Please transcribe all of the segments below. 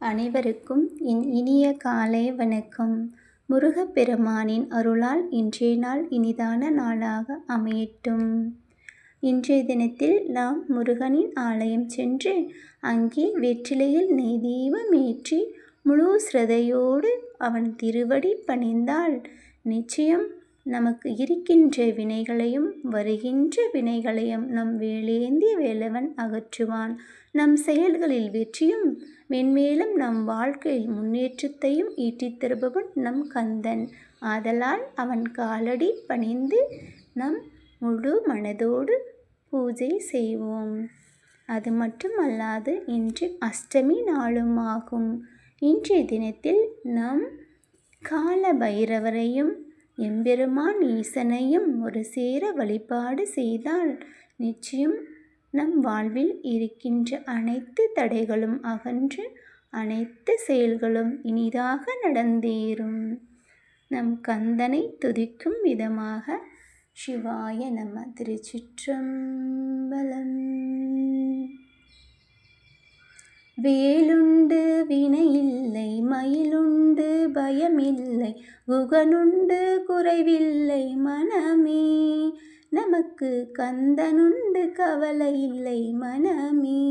அனைவருக்கும் என் இனிய காலை வணக்கம். முருகப்பெருமானின் அருளால் இன்றைய நாள் இனிதான நாளாக அமையட்டும். இன்றைய தினத்தில் நாம் முருகனின் ஆலயம் சென்று அங்கே வெற்றிலையில் நெய் தீபம் ஏற்றி முழு சிரதையோடு அவன் திருவடி பணிந்தால் நிச்சயம் நமக்கு இருக்கின்ற வினைகளையும் வருகின்ற வினைகளையும் நம் வேலேந்தி வேலவன் அகற்றுவான். நம் செயல்களில் வெற்றியும் மென்மேலும் நம் வாழ்க்கையில் முன்னேற்றத்தையும் ஈட்டித் தருபவன் நம் கந்தன். ஆதலால் அவன் காலடி பணிந்து நம் முழு மனதோடு பூஜை செய்வோம். அது மட்டுமல்லாது இன்று அஷ்டமி நாளும் ஆகும். இன்றைய தினத்தில் நம் கால பைரவரையும் எம்பெருமான் ஈசனையும் ஒரு சேர வழிபாடு செய்தால் நிச்சயம் நம் வாழ்வில் இருக்கின்ற அனைத்து தடைகளும் அகன்று அனைத்து செயல்களும் இனிதாக நடந்தேறும். நம் கந்தனை துதிக்கும் விதமாக சிவாய நம திருச்சிற்றம்பலம். வேலுண்டு வினையில் உண்மையிலுண்டு பயமில்லை குகனுண்டு குறைவில்லை மனமே. நமக்கு கந்தனுண்டு கவலை இல்லை மனமே.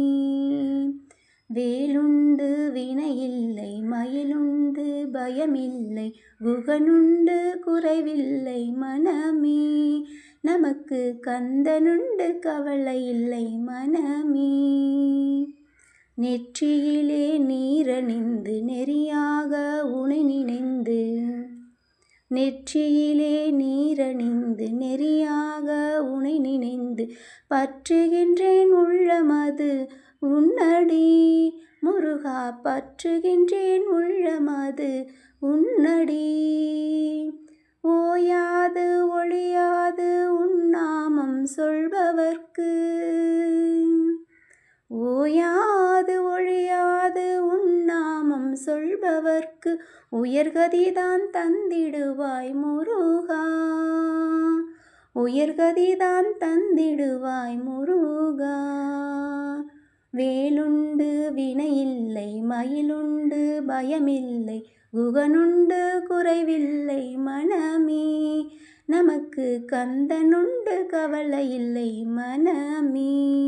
வேலுண்டு வினையில்லை மயிலுண்டு பயமில்லை குகனுண்டு குறைவில்லை மனமே. நமக்கு கந்தனுண்டு கவலை இல்லை மனமே. நெற்றியிலே நீரணிந்து நெறியாக உனை நினைந்து. நெற்றியிலே நீரணிந்து நெறியாக உனை நினைந்து. பற்றுகின்றேன் உள்ளமது உன்னடி. முருகா பற்றுகின்றேன் உள்ளமது உன்னடி. ஓயாது ஒழியாது உன்னாமம் சொல்பவர்க்கு. ஓயா ஒழியாது உன்னாமம் சொல்பவர்க்கு உயர்கதிதான் தந்திடுவாய் முருகா. உயர்கதிதான் தந்திடுவாய் முருகா. வேலுண்டு வினையில்லை மயிலுண்டு பயமில்லை குகனுண்டு குறைவில்லை மனமே. நமக்கு கந்தனுண்டு கவலை இல்லை மனமே.